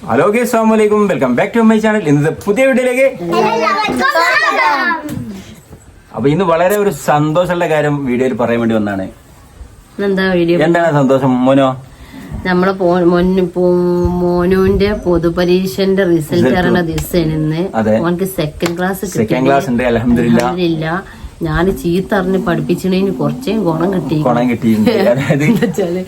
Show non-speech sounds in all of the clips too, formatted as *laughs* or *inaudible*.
Hello ഗേ വലൈക്കും welcome back to my channel ഇന്നത്തെ പുതിയ വീഡിയോയിലേക്ക് അപ്പൊ ഇന്ന് വളരെ ഒരു സന്തോഷമുള്ള കാര്യം വീഡിയോയിൽ പറയാൻ വേണ്ടി വന്നാണ്. എന്താ വീഡിയോ? എന്താണ് സന്തോഷം? മോനോ? നമ്മളെ മോനുവിന്റെ പൊതുപരീക്ഷന്റെ റിസൾട്ട് ഇറങ്ങുന്ന ദിവസം ഇന്ന്. ഓനക്ക് സെക്കൻഡ് ക്ലാസ് സെക്കൻഡ് ക്ലാസ് ഉണ്ട് അലഹമില്ല ഞാൻ ചീത്ത അറിഞ്ഞ് പഠിപ്പിച്ചതിന് കുറച്ചേ ഗുണം കിട്ടി ഗുണം കിട്ടിയിട്ടുണ്ട്.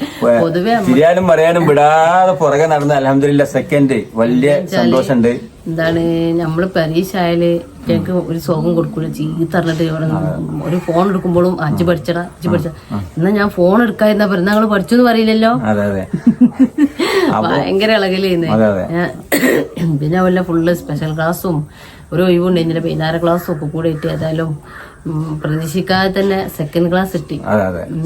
*laughs* പറയാനും വിടാതെ പുറകെ നടന്ന അലഹമില്ല സെക്കൻഡ് വലിയ സന്തോഷമുണ്ട് എന്താണ് നമ്മൾ പരീക്ഷ ആയാൽ ഞങ്ങൾക്ക് ഒരു സുഖം കൊടുക്കൂല. ചീത്ത അറിഞ്ഞിട്ട് ഇവിടെ ഒരു ഫോൺ എടുക്കുമ്പോഴും അജ്ജ് പഠിച്ചടാ അജ്ജ് പഠിച്ച എന്നാ ഞാൻ ഫോൺ എടുക്കാതിരുന്നാ പറയുന്ന? ഞങ്ങൾ പഠിച്ചു എന്ന് പറയില്ലല്ലോ *laughs* ഭയങ്കര ഇളകലേന്ന്. *coughs* പിന്നെ വല്ല ഫുള്ള് സ്പെഷ്യൽ ക്ലാസ്സും ഒരു ഒഴിവുണ്ട്. ഇതിന്റെ പതിനാറ് ക്ലാസ്സും ഒക്കെ കൂടെ ഇട്ട് ഏതായാലും പ്രതീക്ഷിക്കാതെ തന്നെ സെക്കൻഡ് ക്ലാസ് കിട്ടി.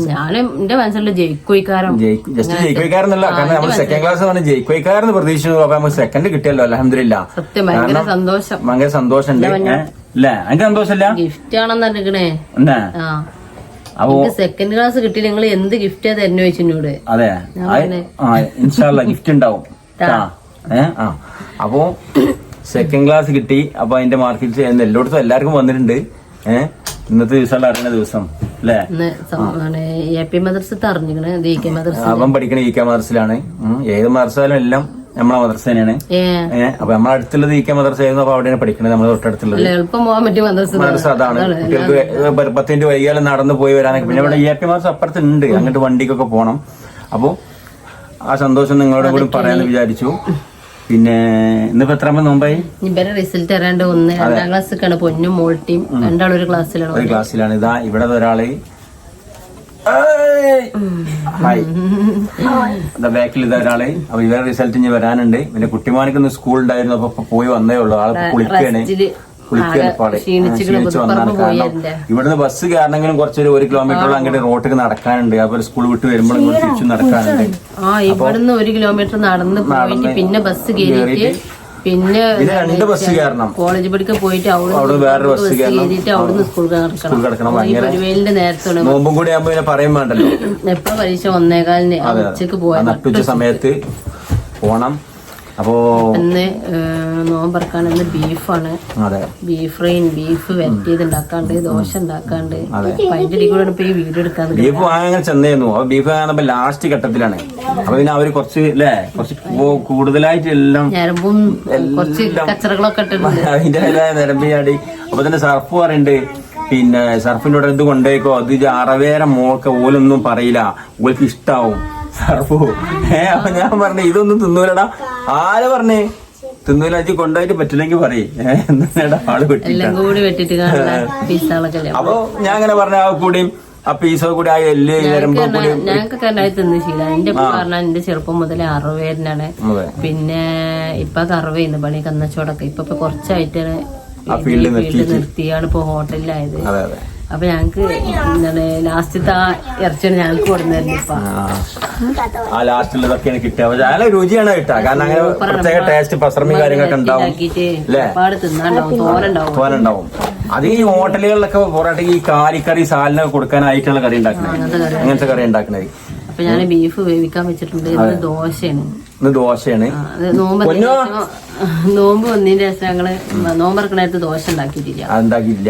ഞാനും എന്റെ മനസ്സിലുള്ള ജയിക്കുയിക്കാരം. ജസ്റ്റ് ജയിക്കുവയ്ക്കാരെന്നല്ല കാരണം നമ്മൾ സെക്കൻഡ് ക്ലാസ് ആണ് ജയിക്കുവയ്ക്കാരെന്ന് പ്രതീക്ഷിച്ചു അപ്പൊ നമുക്ക് സെക്കൻഡ് കിട്ടിയല്ലോ അലഹമില്ല സത്യം ഭയങ്കര സന്തോഷം. ഭയങ്കര സന്തോഷം ഏ? ഇല്ലേ എനിക്ക് സന്തോഷമില്ല ഗിഫ്റ്റ് ആണെന്ന് അപ്പോ സെക്കൻഡ് ക്ലാസ് കിട്ടി നിങ്ങൾ എന്ത് ഗിഫ്റ്റ് തരുന്ന ചോദിച്ചു എന്നോട്. അതെ. ഇൻഷാല്ല ഗിഫ്റ്റ് ഉണ്ടാവും. അപ്പോ സെക്കൻഡ് ക്ലാസ് കിട്ടി. അപ്പൊ അതിന്റെ മാർക്കറ്റ് എല്ലായിടത്തും എല്ലാവർക്കും വന്നിട്ടുണ്ട്. ഏ? ഇന്നത്തെ ദിവസം അറിയുന്ന ദിവസം അല്ലേ? എ പി കെ അവൻ പഠിക്കണ ഇ കെ മദർസിലാണ് ഉം. ഏത് മദർസായാലും എല്ലാം നമ്മളെ മദർസ തന്നെയാണ്. ഏഹ് അപ്പൊ നമ്മളെ അടുത്തുള്ളത് ഇ കെ മദർസ ആയിരുന്നു അപ്പൊ അവിടെയാണ് പഠിക്കണത് നമ്മളെ തൊട്ടടുത്തുള്ളത്. മദർസ അതാണ്. കുട്ടികൾക്ക് പത്തിന്റെ പത്ത് വൈകിയാലും നടന്നു പോയി വരാനൊക്കെ. പിന്നെ ഇവിടെ ഇ പി മദർസ അപ്പുറത്ത് ഉണ്ട് അങ്ങോട്ട് വണ്ടിക്കൊക്കെ പോകണം അപ്പോ ആ സന്തോഷം നിങ്ങളോട് കൂടി പറയാന്ന് വിചാരിച്ചു. പിന്നെ ഇന്നിപ്പോ എത്ര നോമ്പായി? ഇവരെ റിസൾട്ട് അറിയാണ്ട് ഒന്ന് രണ്ടാം ക്ലാസ്സൊക്കെയാണ് പൊന്നും മോൾട്ടിയും. രണ്ടാളും ഒരു ക്ലാസ്സിലാണ് ഒരു ക്ലാസ്സിലാണ്. ഇതാ ഇവിടെ ഒരാൾ! ഹായ്. ബാക്കിൽ ഇതാ ഒരാൾ. അപ്പൊ ഇവരെ റിസൾട്ട് ഇനി വരാനുണ്ട്. പിന്നെ കുട്ടിമാനക്കൊന്ന് സ്കൂൾ ഉണ്ടായിരുന്നു. അപ്പൊ പോയി വന്നേ ഉള്ളൂ. ആൾ കുളിക്കുകയാണ് ഇവിടുന്ന് ബസ് കയറണമെങ്കിലും കുറച്ചൊരു ഒരു കിലോമീറ്ററോളം അങ്ങോട്ട് റോട്ടിൽ നടക്കാനുണ്ട്. അപ്പൊ സ്കൂൾ വിട്ട് വരുമ്പോഴും ഇങ്ങോട്ട് തിരിച്ചു നടക്കാനുണ്ട്. ആ ഇവിടുന്ന് ഒരു കിലോമീറ്റർ നടന്ന് പോയിട്ട് പിന്നെ ബസ് കയറിയിട്ട് പിന്നെ രണ്ട് ബസ് കയറണം കോളേജ് പഠിക്കാൻ പോയിട്ട് അവിടെ വേറൊരു ബസ് കയറിയിട്ട് അവിടുന്ന് സ്കൂൾ കിടക്കണം. പരിവേലിന്റെ നേരത്തോടെ നോമ്പും കൂടി ആകുമ്പോ പിന്നെ പറയും വേണ്ടല്ലോ. എപ്പോ പരീക്ഷ ഒന്നേകാലിന് ഉച്ചയ്ക്ക് പോയാൽ സമയത്ത്. പോണം. അപ്പോ ഇന്ന് നോമ്പറക്കാൻ ഇന്ന് ബീഫാണ്. അതെ. ബീഫ് ഫ്രൈൻ ബീഫ് വരട്ടിയത് ഉണ്ടാക്കാണ്ട് ദോശ ഉണ്ടാക്കാണ്ട്. അതിന്റെ കൂടെ ഇപ്പൊ ഈ വീഡിയോ എടുക്കാൻ ബീഫ് വാങ്ങാൻ ചെന്നേന്നു. അപ്പൊ ബീഫ് വാങ്ങാൻ ലാസ്റ്റ് ഘട്ടത്തിലാണ്. അപ്പൊ പിന്നെ അവർ കുറച്ച് അല്ലേ കുറച്ച് കൂടുതലായിട്ട് എല്ലാം ഞരമ്പും കുറച്ച് കച്ചറകളൊക്കെ ഇട്ടിട്ടുണ്ട്. *laughs* അതിന്റെ നിരമ്പിയാടി അപ്പൊ തന്നെ സർഫ് പറയുന്നുണ്ട് പിന്നെ സർഫിന്റെ കൂടെ ഇത് കൊണ്ടേക്കോ അത് അറവേര മോൾക്ക് ഓലൊന്നും പറയില്ല. ഓൽക്ക് ഇഷ്ടാവും. സർഫു. ഏ അപ്പൊ ഞാൻ പറഞ്ഞു ഇതൊന്നും തിന്നൂലടാ. ആര് പറഞ്ഞേ? തിന്നൂലാച്ചി കൊണ്ടുപോയിട്ട് പറ്റില്ലെങ്കിൽ പറയേ. ആൾ വെട്ടി അപ്പൊ ഞാൻ അങ്ങനെ പറഞ്ഞ ആ കൂടിയും ആ പീസോ കൂടി ആ എല്ല് വരുമ്പോ കൂടി ഞങ്ങൾക്കൊക്കെ ഉണ്ടായി തിന്ന് ശീലം എന്റെ ഇപ്പൊ പറഞ്ഞാൽ എന്റെ ചെറുപ്പം മുതൽ അറുപേരനാണ് പിന്നെ ഇപ്പൊ അറുപയുന്നു പണി കന്നച്ചോടൊക്കെ. ഇപ്പൊ കുറച്ചായിട്ട് നിർത്തിയാണ് ഇപ്പൊ ഹോട്ടലിലായത് അതെ അതെ. അപ്പൊ ഞങ്ങക്ക് എന്താണ് ലാസ്റ്റത്തെ ആ ഇറച്ചിയാണ് ഞങ്ങൾക്ക് ആ. ലാസ്റ്റിലതൊക്കെയാണ് കിട്ടുക നല്ല രുചിയാണ് കിട്ടുക കാരണം അങ്ങനെ പ്രത്യേക ടേസ്റ്റ് പസർമി കാര്യങ്ങളൊക്കെ ഉണ്ടാവും. അല്ലേ? തോരണ്ടാവും അത് ഈ ഹോട്ടലുകളിലൊക്കെ പൊറോട്ടയ്ക്ക് ഈ കാലിക്കറി സാലിനൊക്കെ കൊടുക്കാനായിട്ടുള്ള കറി ഉണ്ടാക്കുന്നത് അങ്ങനത്തെ കറി. അങ്ങനത്തെ കറി ഉണ്ടാക്കുന്നത് അപ്പൊ ഞാൻ ബീഫ് വേവിക്കാൻ വെച്ചിട്ടുണ്ട്. ദോശയാണ്. ദോശയാണ്. നോമ്പ് നോമ്പ് വന്നതിന്റെ ശേഷം ഞങ്ങൾ നോമ്പറക്കണ നേരത്ത് ദോശ ഉണ്ടാക്കിയിട്ടില്ല.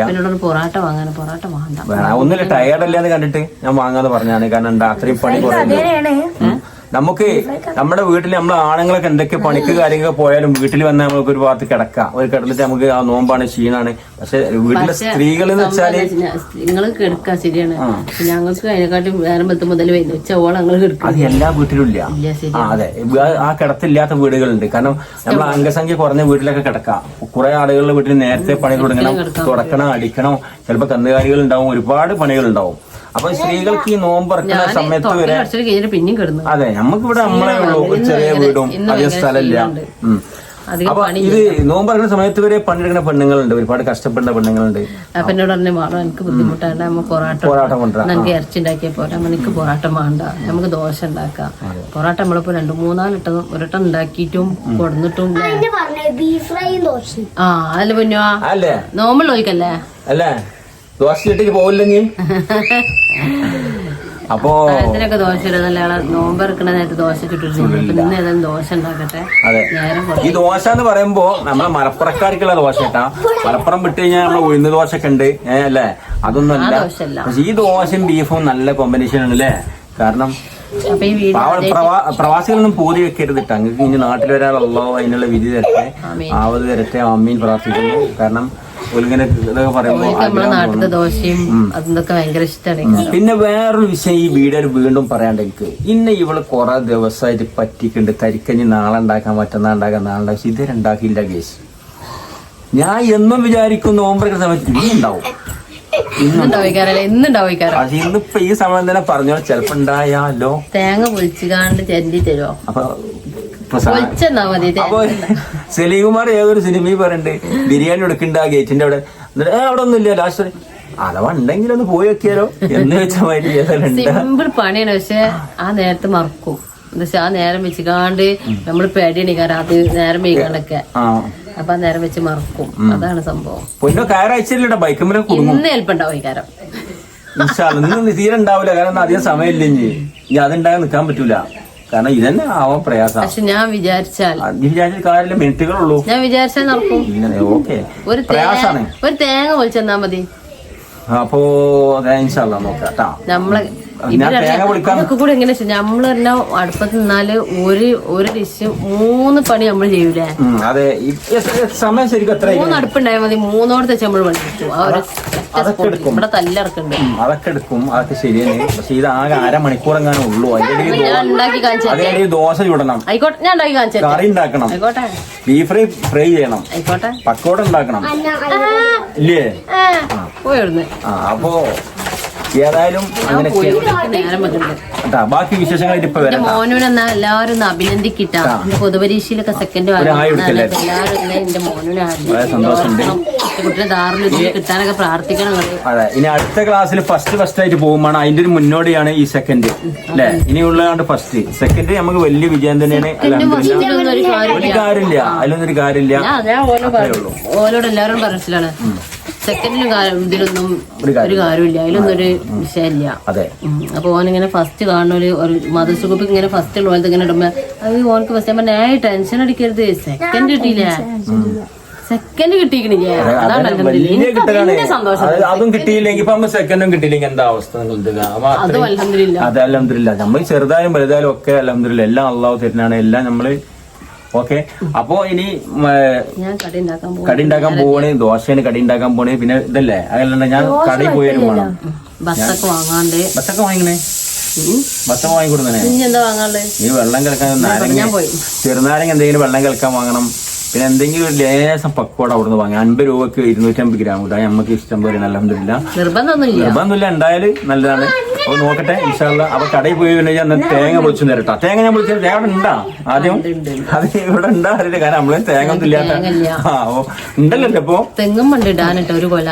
പിന്നോട് എന്നോട് പൊറാട്ട വാങ്ങാൻ പൊറാട്ട വാങ്ങണ്ട ഒന്നില്ല ടയർഡ് അല്ലാന്ന് കണ്ടിട്ട് ഞാൻ വാങ്ങാന്ന് പറഞ്ഞാണ് കാരണം അത്രയും പണി കുറയുന്നത് നമുക്ക് നമ്മുടെ വീട്ടിൽ നമ്മൾ ആണുങ്ങളൊക്കെ എന്തൊക്കെ പണിക്ക് കാര്യങ്ങളൊക്കെ പോയാലും വീട്ടിൽ വന്നാൽ നമുക്ക് ഒരു ഭാഗത്ത് കിടക്കാം. ഒരു കിടന്നിട്ട് നമുക്ക് ആ നോമ്പാണ് ക്ഷീണാണ്. പക്ഷെ വീട്ടിലെ സ്ത്രീകൾ എന്ന് വെച്ചാൽ നിങ്ങൾ കെടുക്ക ശരിയാണ്. ഞങ്ങൾക്ക് അതിനെക്കാട്ടും വേറെ മുതൽ ഉച്ചവോളം ഞങ്ങൾ കെടുക്കും. അത് എല്ലാ വീട്ടിലും ഇല്ല. അതെ. ആ- കിടത്തില്ലാത്ത വീടുകളുണ്ട്. കാരണം നമ്മൾ അംഗസംഖ്യ കുറഞ്ഞ വീട്ടിലൊക്കെ കിടക്കാം. കുറെ ആളുകളുടെ വീട്ടിൽ നേരത്തെ പണി തുടങ്ങണം തുടക്കണം അടിക്കണം. ചിലപ്പോ കന്നുകാലികൾ ഉണ്ടാവും ഒരുപാട് പണികൾ ഉണ്ടാവും. അപ്പൊ സ്ത്രീകൾക്ക് ഈ നോമ്പറക്കുന്ന സമയത്ത് വരെ പിന്നെയും കിടന്നു. അതെ നമുക്ക് ഇവിടെ നമ്മളെ ഉള്ളൂ ഒരു ചെറിയ വീടും അധികം സ്ഥലമില്ല. അപ്പൊ ഇത് നോമ്പറക്കുന്ന സമയത്ത് വരെ പണിയെടുക്കുന്ന പെണ്ണുങ്ങളുണ്ട് ഒരുപാട് കഷ്ടപ്പെടുന്ന പെണ്ണുങ്ങളുണ്ട്. അപ്പൊ എന്നോട് പറഞ്ഞു മാറും എനിക്ക് ബുദ്ധിമുട്ടാണ്ട് നമ്മ പൊറാട്ട പോരാട്ടം കൊണ്ടുവരാം. നമുക്ക് ഇറച്ചി ഉണ്ടാക്കിയ പോരാ. എനിക്ക് പൊറാട്ട വേണ്ട നമുക്ക് ദോശ ഉണ്ടാക്കാം. പൊറാട്ട നമ്മളിപ്പോ രണ്ട് മൂന്നാലിട്ടം ഒരട്ടം ഉണ്ടാക്കിയിട്ടും കൊടുന്നിട്ടും ബീഫ് ഫ്രൈ ദോശ ആ അല്ല പൊന്നോ? അല്ലേ ചോദിക്കല്ലേ ഒഴിക്കല്ലേ അല്ലേ? *laughs* ദോശ ഇട്ടിട്ട് പോവില്ലെങ്കിൽ അപ്പോ ഇതിനൊക്കെ ദോശ ഇടുക നല്ല നോമ്പ് ഇറക്കണ നേരത്ത് ദോശ ചുട്ടിട്ടുണ്ട് ദോശ ഉണ്ടാക്കട്ടെ. അതെ. ഈ ദോശ എന്ന് പറയുമ്പോ നമ്മളെ മലപ്പുറക്കാർക്കുള്ള ദോശ കേട്ടാ. മലപ്പുറം വിട്ട് കഴിഞ്ഞാൽ നമ്മളെ ഉഴുന്ന് ദോശ ഒക്കെ ഉണ്ട്. ഏഹ് അല്ലേ? അതൊന്നുമല്ല. പക്ഷെ ഈ ദോശയും ബീഫും നല്ല കോമ്പിനേഷൻ ആണ് അല്ലേ കാരണം പ്രവാസികളൊന്നും പൂതി വെക്കരുത് അങ്ങക്ക് ഇനി നാട്ടിൽ വരാനുള്ള അതിനുള്ള വിധി തരട്ടെ. ആവത് തരട്ടെ. അമ്മീൻ പ്രാർത്ഥിക്കുന്നു. കാരണം ഒലിങ്ങനെ ഇതൊക്കെ പറയുമ്പോ നമ്മളെ ആഗ്രഹം നാട്ടിലത്തെ തോന്നും. ദോശയും അതൊക്കെ ഭയങ്കര ഇഷ്ടമാണ് പിന്നെ വേറൊരു വിഷയം ഈ വീഡിയോയിൽ വീണ്ടും പറയാണ്ട് എനിക്ക്. ഇന്ന് ഇവൾ കുറെ ദിവസമായിട്ട് പറ്റിക്കുണ്ട്. തരിക്കഞ്ഞ് നാളെ ഉണ്ടാക്കാൻ മറ്റന്നാൾ ഉണ്ടാക്കാൻ നാളെ ഉണ്ടാക്കി ഇതുവരെ ഉണ്ടാക്കിയില്ല കേസ് ഞാൻ എന്നും വിചാരിക്കും നോമ്പറക്കുന്ന സമയത്ത് ഇനി ഉണ്ടാവും ഇന്നിപ്പോ ഈ സമയം തന്നെ പറഞ്ഞോ ചെലപ്പോ ഉണ്ടായാലോ തേങ്ങ പൊളിച്ചുകാണ്ട് ചെന്തി തരുമോ അപ്പൊ അപ്പൊ സലീകുമാർ ഏതൊരു സിനിമയിൽ പറയണ്ട് ബിരിയാണി എടുക്കണ്ട ഗേറ്റിന്റെ അവിടെ എന്നിട്ട്, "ഏ, അവിടെ ഒന്നും ഇല്ല ലാസ്റ്റ് അഥവാ ഉണ്ടെങ്കിൽ ഒന്ന് പോയി വെക്കിയാലോ എന്ന് വെച്ച മാതിരി ഏതായാലും ഉണ്ടാ. സിമ്പിൾ പണിയാണ് പക്ഷെ ആ നേരത്തെ മറക്കും. എന്താ ആ നേരം വെച്ചുകാണ്ട് നമ്മൾ കാരണം അത് നേരം വൈകാണ്ടൊക്കെ. ആ. അപ്പൊ ആ നേരം വെച്ച് മറക്കും. അതാണ് സംഭവം. പൊന്നോ ഇന്ന് ഈ കാരം ഇന്ന് തീരെ ഉണ്ടാവില്ല കാരണം അധികം സമയമില്ല ഇനി. അതുണ്ടാകാൻ നിൽക്കാൻ പറ്റൂല. കാരണം ഇതന്നെ ആവാൻ പ്രയാസം. പക്ഷെ ഞാൻ വിചാരിച്ചാൽ നീ വിചാരിച്ച കാര്യമില്ല മിനിറ്റുകളുള്ളൂ. ഞാൻ വിചാരിച്ചാൽ നടക്കും. ഇങ്ങനെ ഓക്കെ. ഒരു പ്രയാസാണ്. ഒരു തേങ്ങ പൊളിച്ചെന്നാ മതി. അപ്പോ അതെ ഇൻഷാല്ല നോക്കാം നമ്മളെ അതൊക്കെ കൂടെ എങ്ങനെ നമ്മൾ തന്നെ അടുപ്പത്ത് നിന്നാൽ ഒരു ഒരു ഡിഷ് മൂന്ന് പണി നമ്മൾ ചെയ്യൂലേ? അതെ. സമയം ശരിക്കും എത്ര മൂന്ന് അടുപ്പുണ്ടായാൽ മതി. മൂന്നോടത്ത് വെച്ച് നമ്മൾ പണിച്ചു ആ ഒരു അതൊക്കെ എടുക്കും. ഇവിടെ തല്ലിറക്കുന്നുണ്ട് അതൊക്കെ എടുക്കും. അതൊക്കെ ശരിയാണ്. പക്ഷെ ഇത് ആകെ അര മണിക്കൂർ എങ്ങാനും ഉള്ളൂ അതിന്റെ ദോശ ചുടണം. ആയിക്കോട്ടെ ഞാൻ ഉണ്ടാക്കി കാണിച്ചു കറി ഉണ്ടാക്കണം. ആയിക്കോട്ടെ. ബീഫ് ഫ്രൈ ഫ്രൈ ചെയ്യണം. ആയിക്കോട്ടെ. പക്കോട ഉണ്ടാക്കണം. ഇല്ലേ? ആ അപ്പോ ഏതായാലും അങ്ങനെ ബാക്കി വിശേഷങ്ങളായിട്ട് ഇപ്പൊ എന്റെ വരാം മോനുനെന്നാ എല്ലാവരും അഭിനന്ദിക്കിട്ട. പൊതുപരീക്ഷയിലൊക്കെ സെക്കൻഡ് കിട്ടാനൊക്കെ പ്രാർത്ഥിക്കണം അതെ ഇനി അടുത്ത ക്ലാസ്സിൽ ഫസ്റ്റ് ഫസ്റ്റ് ആയിട്ട് പോകുമ്പോൾ അതിന്റെ ഒരു മുന്നോടിയാണ് ഈ സെക്കൻഡ് അല്ലെ? ഇനിയുള്ളതാണ് ഫസ്റ്റ് സെക്കൻഡ് നമുക്ക് വലിയ വിജയം തന്നെയാണ്. ഒരു കാര്യമില്ല. അതിലൊന്നും ഒരു കാര്യമില്ല. ഓരോട് എല്ലാവരും പറഞ്ഞിട്ടാണ് സെക്കൻഡിലും ഇതിലൊന്നും ഒരു കാര്യം. ഒരു കാര്യമില്ല. അതിലൊന്നും ഒരു വിഷയമില്ല. അതെ. ഉം. അപ്പൊ ഓനിങ്ങനെ ഫസ്റ്റ് കാണുന്ന ഒരു ഒരു മദർസ് ഗ്രൂപ്പ് ഇങ്ങനെ ഫസ്റ്റ് ഉള്ളത് ഇങ്ങനെ ഇടുമ്പോ അത് ഓനക്ക് ഫസ്റ്റ് ഞാൻ പറഞ്ഞ ടെൻഷൻ അടിക്കരുത്. സെക്കൻഡ് കിട്ടിയില്ല. സെക്കൻഡ് അതാണ് സന്തോഷം. അതും കിട്ടിയില്ലെങ്കിൽ ഇപ്പൊ സെക്കൻഡും കിട്ടിയില്ലെങ്കിൽ എന്താ അവസ്ഥ അതെ അലഹമില്ല നമ്മൾ ചെറുതായാലും വലുതായാലും ഒക്കെ അലഹമില്ല എല്ലാം അള്ളാഹു തരുന്നതാണ്. എല്ലാം നമ്മൾ ഓക്കെ. അപ്പോ ഇനി കടി ഉണ്ടാക്കാൻ പോവാണ്. ദോശയാണ് കടി ഉണ്ടാക്കാൻ പോണേ പിന്നെ ഇതല്ലേ? അതല്ല ഞാൻ കടയിൽ പോയാലും വേണം ബസ്സൊക്കെ വാങ്ങാണ്ട്. ബസ്സൊക്കെ വാങ്ങിക്കണേ? എന്താ വാങ്ങാണ്ട് ഈ വെള്ളം കിളക്കാൻ നാരങ്ങ പോയി. ചെറുനാരങ്ങ എന്തെങ്കിലും വെള്ളം കലക്കാൻ വാങ്ങണം. പിന്നെ എന്തെങ്കിലും ഒരു ലേശം പക്കോട അവിടുന്ന് വാങ്ങി. അൻപത് രൂപക്ക് ഇരുന്നൂറ്റമ്പത് ഗ്രാം കിട്ടാൻ നമുക്ക് ഇഷ്ടം പോലെ അലഹമില്ല നിർബന്ധമൊന്നുമില്ല. നിർബന്ധമില്ല. എന്തായാലും നല്ലതാണ്. അപ്പൊ നോക്കട്ടെ ഇൻഷാല്ല അപ്പൊ കടയിൽ പോയി കഴിഞ്ഞാൽ ഞാൻ തേങ്ങ പൊളിച്ചു തരട്ടാ. തേങ്ങ ഞാൻ പൊളിച്ചു തേങ്ങ അവിടെ ഉണ്ടാ ആദ്യം. അത് ഇവിടെ ഉണ്ടാ അറിയില്ല. കാരണം നമ്മളെ തേങ്ങ ഒന്നും ഇല്ലാത്ത ആ ഓ ഉണ്ടല്ലോ ഇപ്പൊ. തെങ്ങും ഉണ്ട് ഇടാനിട്ട് ഒരു കൊല.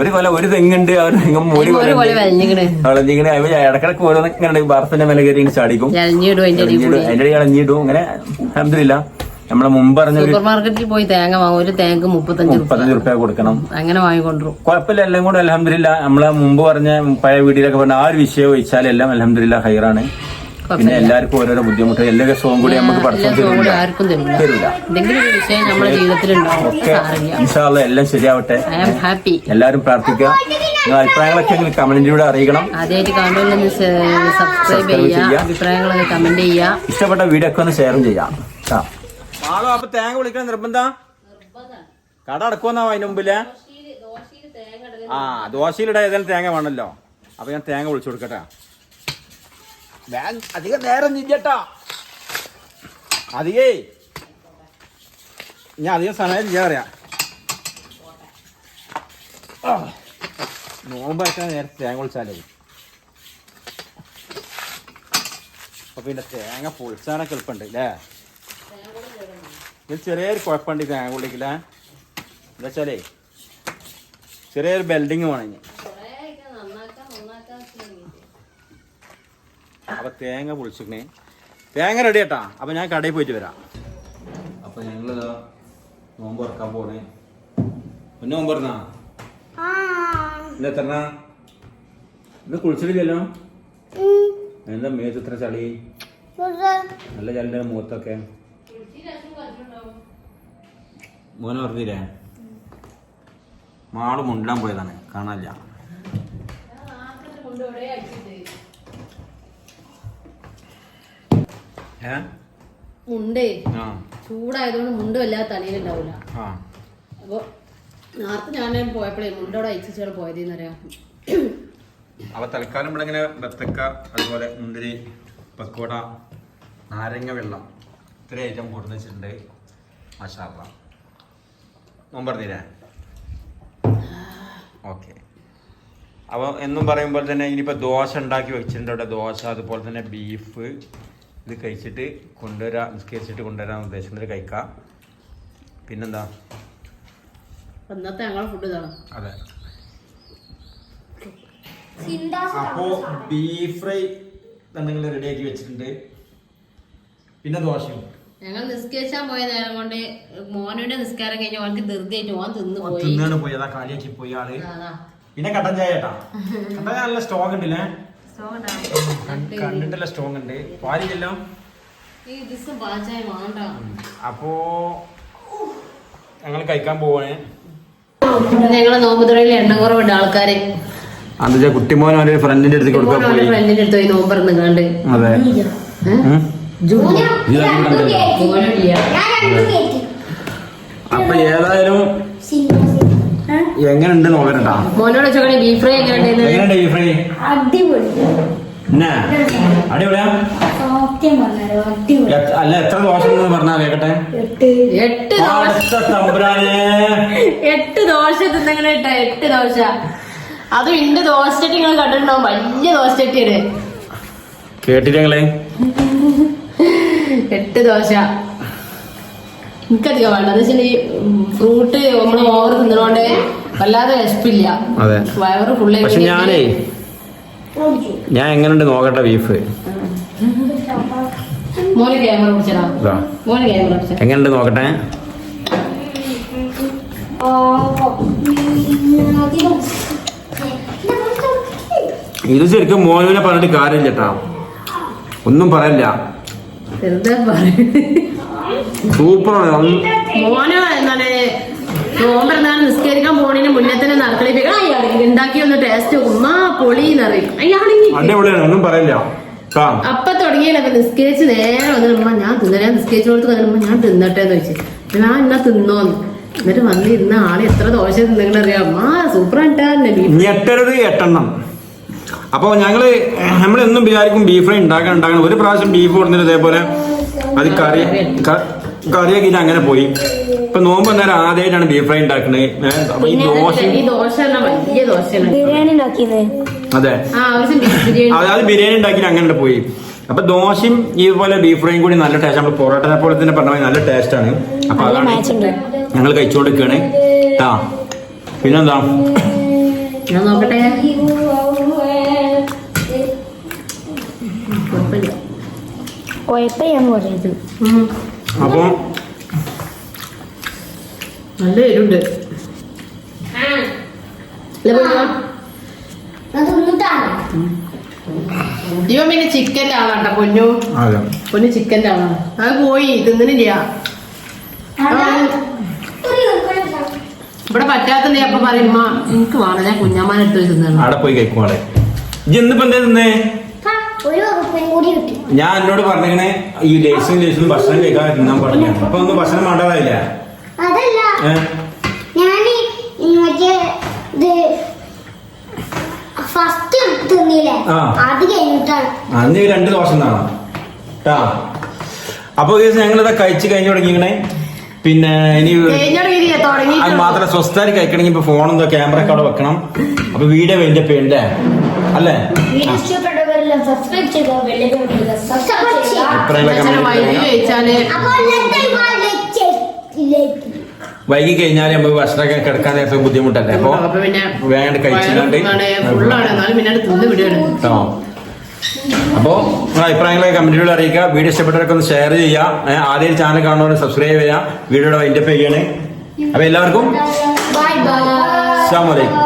ഒരു കൊല ഒരു തെങ്ങുണ്ട്. ഒരു തെങ്ങും ഒരു കൊല വളഞ്ഞിങ്ങനെ ഇടക്കിടക്ക് ഓരോന്ന് ഇങ്ങനെ ബർത്തിന്റെ മേലെ കയറി ഇങ്ങനെ ചാടിക്കും. അതിന്റെ ഇടയിൽ ഇളഞ്ഞിടും. അങ്ങനെ അഹമ്മദില്ല നമ്മളെ മുമ്പ് പറഞ്ഞ സൂപ്പർ മാർക്കറ്റിൽ പോയി തേങ്ങ വാങ്ങും. ഒരു തേങ്ങ മുപ്പത്തഞ്ച് മുപ്പത്തഞ്ച് റുപ്യ. കൊടുക്കണം. അങ്ങനെ വാങ്ങിക്കൊണ്ടു കുഴപ്പമില്ല എല്ലാം കൂടെ അലഹമില്ല നമ്മളെ മുമ്പ് പറഞ്ഞ പഴയ വീട്ടിലൊക്കെ പറഞ്ഞ ആ ഒരു വിഷയം ഒഴിച്ചാൽ എല്ലാം അലഹമില്ല ഹൈറാണ് പിന്നെ എല്ലാവർക്കും ഓരോരോ ബുദ്ധിമുട്ട്. എല്ലാ ദിവസവും കൂടി നമുക്ക് ഇൻഷാല്ല എല്ലാം ശരിയാവട്ടെ. ഐ ആം ഹാപ്പി എല്ലാവരും പ്രാർത്ഥിക്കുക. നിങ്ങൾ അഭിപ്രായങ്ങളൊക്കെ കമന്റിലൂടെ അറിയിക്കണം. സബ്സ്ക്രൈബ് ചെയ്യുക. അഭിപ്രായങ്ങളൊക്കെ കമന്റ് ചെയ്യുക. ഇഷ്ടപ്പെട്ട വീഡിയോ ഒക്കെ ഒന്ന് ഷെയറും ചെയ്യാം. ആളോ അപ്പൊ തേങ്ങ വിളിക്കാൻ നിർബന്ധം? കട അടക്കുമെന്നാ അതിന് മുമ്പിൽ? ആ ദോശയിലിട ഏതായാലും തേങ്ങ വേണമല്ലോ. അപ്പൊ ഞാൻ തേങ്ങ വിളിച്ചു കൊടുക്കട്ടെ. അധികം നേരം നിജട്ടാ അധികേ. ഞാൻ അധികം സമയം ചെയ്യാൻ പറയാം. നോമ്പാക്കാൻ നേരത്തെ തേങ്ങ വിളിച്ചാലേ അപ്പൊ പിന്നെ തേങ്ങ പൊളിച്ചാനൊക്കെ എളുപ്പമുണ്ട് അല്ലേ ഇത് ചെറിയൊരു കുഴപ്പമുണ്ട് ഈ തേങ്ങ പൊളിക്കില്ല എന്താ വെച്ചാലേ ചെറിയൊരു ബെൽഡിങ് വേണം ഇനി. അപ്പൊ തേങ്ങ പൊളിച്ചിക്കണേ തേങ്ങ റെഡി കേട്ടാ അപ്പൊ ഞാൻ കടയിൽ പോയിട്ട് വരാം. അപ്പൊ ഞങ്ങളിതാ നോമ്പ് ഇറക്കാൻ പോണേ. പിന്നെ നോമ്പ് ഇറന്നാ ഇന്ന് എത്ര ഇന്ന് കുളിച്ചിട്ടില്ലല്ലോ? എന്താ മേത്ത് ഇത്ര ചളി? നല്ല ചളിന്റെ മുഖത്തൊക്കെ. മോനെ പറഞ്ഞില്ലേ മാൾ മുണ്ടാൻ പോയതാണ്. കാണാനില്ല. ഏ? മുണ്ടേ. ചൂടായതുകൊണ്ട് മുണ്ട് വല്ലാതെ തലയിലുണ്ടാവില്ല അപ്പൊ നേരത്തെ ഞാൻ പോയപ്പോഴേ മുണ്ടോടെ അയച്ചാണ് പോയതെന്നറിയാം. അപ്പൊ തൽക്കാലം ഇവിടെ ഇങ്ങനെ ബത്തക്ക അതുപോലെ മുന്തിരി പക്കോട നാരങ്ങ വെള്ളം ഇത്ര ഐറ്റം കൊടുന്ന് വെച്ചിട്ടുണ്ട് മഷാറ നോമ്പ് പറഞ്ഞില്ലേ? ഓക്കെ. അപ്പോൾ എന്നും പറയുമ്പോൾ തന്നെ ഇനിയിപ്പോൾ ദോശ ഉണ്ടാക്കി വെച്ചിട്ടുണ്ട് അവിടെ ദോശ അതുപോലെ തന്നെ ബീഫ് ഇത് കഴിച്ചിട്ട് കൊണ്ടുവരാൻ നിസ്കരിച്ചിട്ട് കൊണ്ടുവരാൻ ഉദ്ദേശിക്കുന്നത് കഴിക്കാം. പിന്നെന്താ? ഇന്നത്തെ ഫുഡ് അതെ. അപ്പോ ബീഫ് ഫ്രൈ നിങ്ങൾ റെഡിയാക്കി വെച്ചിട്ടുണ്ട്. പിന്നെ ദോശയും. ഞങ്ങൾ നിസ്കരിച്ചാൻ പോയ നേരം കൊണ്ട് മോനുടെ നിസ്കാരം കഴിഞ്ഞ് ഓൾക്ക് ധൃതിയായിട്ട് ഓൻ തിന്നു പോയി. തിന്നാണ് പോയി അതാ കാലിയാക്കി പോയി ആൾ. പിന്നെ കട്ടൻ ചായ കേട്ടാ കട്ടൻ ചായ നല്ല സ്ട്രോങ് ഉണ്ടല്ലേ? കണ്ടിട്ടല്ല സ്ട്രോങ് ഉണ്ട്. പാലില്ലല്ലോ അപ്പോ ഞങ്ങൾ കഴിക്കാൻ പോവാണ്. ഞങ്ങളെ നോമ്പുതുറയിൽ എണ്ണ കുറവുണ്ട് ആൾക്കാര്. എന്താ കുട്ടിമോൻ അവന്റെ ഫ്രണ്ടിന്റെ അടുത്ത് കൊടുക്കാൻ പോയി. ഫ്രണ്ടിന്റെ അടുത്ത് പോയി നോമ്പറന്ന് കണ്ട്. അതെ. അപ്പൊ ഏതായാലും എങ്ങനെയുണ്ട് നോക്കണ്ടാ മോനോട് ചോദിക്കണേ ബീഫ് ഫ്രൈ എങ്ങനെയുണ്ട് ബീഫ് ഫ്രൈ? അടിപൊളി. അടിപൊളിയാ? അല്ല എത്ര ദോശ പറഞ്ഞാ കേക്കട്ടെ? എട്ട്. എട്ട് ദോശ. തമ്പുരാനെ. എട്ട് ദോശ തിന്നങ്ങനെ എട്ട് ദോശ. അതും ഇന്റെ ദോശ ചട്ടി നിങ്ങൾ കണ്ടിട്ടുണ്ടാവും. വലിയ ദോശ ചട്ടിയാണ്. കേട്ടില്ല നിങ്ങളെ എട്ട് ദോശ. എനിക്കധികം വേണ്ട. എന്ന് വെച്ചാൽ ഈ ഫ്രൂട്ട് നമ്മൾ ഓവർ തിന്നണോണ്ട് വല്ലാതെ വിശപ്പില്ല. അതെ. വയറ് ഫുള്ള് പക്ഷെ ഞാനേ ഞാൻ എങ്ങനെയുണ്ട് നോക്കട്ടെ ബീഫ് മോന് ക്യാമറ പിടിച്ചടാ. മോന് ക്യാമറ പിടിച്ച. എങ്ങനെയുണ്ട് നോക്കട്ടെ? ഇത് ശരിക്കും മോനുവിനെ പറഞ്ഞിട്ട് കാര്യമില്ല കേട്ടാ ഒന്നും പറയില്ല. പറയും. സൂപ്പറാണ്. മോന് എന്താണ് നോമ്പെന്നാണ് നിസ്കരിക്കാൻ പോണതിന് മുന്നേ തന്നെ നറുക്കളി ഉണ്ടാക്കി ഒന്ന് ടേസ്റ്റ് ഉമ്മ പൊളി എന്നറിയും അടിപൊളിയാണ് ഒന്നും പറയില്ല. അപ്പൊ തുടങ്ങിയില്ല അപ്പൊ നിസ്കരിച്ച് നേരെ വന്നിട്ട് ഉമ്മ ഞാൻ തിന്ന ഞാൻ നിസ്കരിച്ചു കൊടുത്ത് വന്നിട്ട് ഞാൻ തിന്നട്ടെ എന്ന് വെച്ചു ഞാൻ എന്നാ തിന്നോന്ന്. എന്നിട്ട് വന്നിരുന്ന ആൾ എത്ര ദോശ തിന്നറിയാം അമ്മ സൂപ്പർ ആയിട്ടാ എട്ടെണ്ണം. അപ്പോൾ ഞങ്ങൾ നമ്മളെന്നും വിചാരിക്കും ബീഫ് ഫ്രൈ ഉണ്ടാക്കാൻ ഉണ്ടാക്കണം ഒരു പ്രാവശ്യം ബീഫ് കൊടുത്തിട്ട് ഇതേപോലെ അത് കറി കറിയൊക്കെ ഇത് അങ്ങനെ പോയി. ഇപ്പൊ നോമ്പ് നേരം ആദ്യമായിട്ടാണ് ബീഫ് ഫ്രൈ ഉണ്ടാക്കുന്നത് അപ്പൊ ഈ ദോശ അതെ. ആ ആവശ്യം ബിരിയാണി അതായത് ബിരിയാണി ഉണ്ടാക്കി അങ്ങനെ പോയി. അപ്പൊ ദോശയും ഇതുപോലെ ബീഫ് ഫ്രൈയും കൂടി നല്ല ടേസ്റ്റ് നമ്മൾ പൊറോട്ടനെ പോലെ തന്നെ പറഞ്ഞ നല്ല ടേസ്റ്റ് ആണ്. അപ്പൊ അതാണ് ഞങ്ങൾ കഴിച്ചുകൊണ്ടിരിക്കുകയാണ് ട്ടാ. പിന്നെന്താ? ഞാൻ നോക്കട്ടെ. പറയുന്നത് ഉം. അപ്പൊ നല്ല എരുണ്ട്. അല്ല പൊന്നോ? ഇവൻ പിന്നെ ചിക്കന്റെ ആളാട്ടോ പൊന്നു. പൊന്നു ചിക്കന്റെ ആളാണ്. അത് പോയി തിന്നില്ല ഇവിടെ പറ്റാത്തല്ലേ അപ്പൊ പറയുമ്പോ എനിക്ക് വേണം ഞാൻ കുഞ്ഞാമാനെടുത്ത് തിന്നാണ്. അവിടെ പോയി കഴിക്കുവാളെ ഇജ്ജ് എന്തേ തിന്നേ ഒരു ഉറുപ്പയും കൂടി കിട്ടി ഞാൻ എന്നോട് പറഞ്ഞിങ്ങനെ ഈ ലേസും ലേസും ഭക്ഷണം കഴിക്കാൻ തിന്നാൻ പാടില്ല അപ്പൊ ഒന്നും ഭക്ഷണം വേണ്ടതായില്ല? അതല്ല. ഞാൻ മറ്റേ ഫസ്റ്റ് തിന്നില്ലേ? ആ. അത് കഴിഞ്ഞിട്ടാണ്. അന്ന് ഈ രണ്ട് ദോഷം എന്നാണ് കേട്ടാ അപ്പൊ ഞങ്ങളിതാ കഴിച്ച് കഴിഞ്ഞു തുടങ്ങിക്കണേ പിന്നെ ഇനി അത് മാത്രം സ്വസ്ഥാരി കഴിക്കണമെങ്കിൽ ഇപ്പൊ ഫോണും ക്യാമറ ഒക്കെ അവിടെ വെക്കണം. അപ്പൊ വീഡിയോ വലിയ പേണ്ടേ അല്ലേ? വീഡിയോ ഇഷ്ടപ്പെട്ടവരെല്ലാം സബ്സ്ക്രൈബ് ചെയ്യുക വെള്ളിക്ക് സബ്സ്ക്രൈബ് ചെയ്യുക ഇപ്പറെല്ലാം വൈകി കഴിഞ്ഞാൽ നമുക്ക് ഭക്ഷണമൊക്കെ കിടക്കാൻ നേരത്തെ ബുദ്ധിമുട്ടല്ലേ? അപ്പൊ വേണ്ട കഴിച്ചിട്ടുണ്ട്. അപ്പോ അഭിപ്രായങ്ങളെ കമന്റിലൂടെ അറിയിക്കുക. വീഡിയോ ഇഷ്ടപ്പെട്ടവരൊക്കെ ഒന്ന് ഷെയർ ചെയ്യുക. ആദ്യം ചാനൽ കാണുന്നവർ സബ്സ്ക്രൈബ് ചെയ്യുക. വീഡിയോയുടെ വൈൻഡപ്പ് ചെയ്യണേ. അപ്പൊ എല്ലാവർക്കും ബൈ ബൈ അസ്സാം വലൈക്കും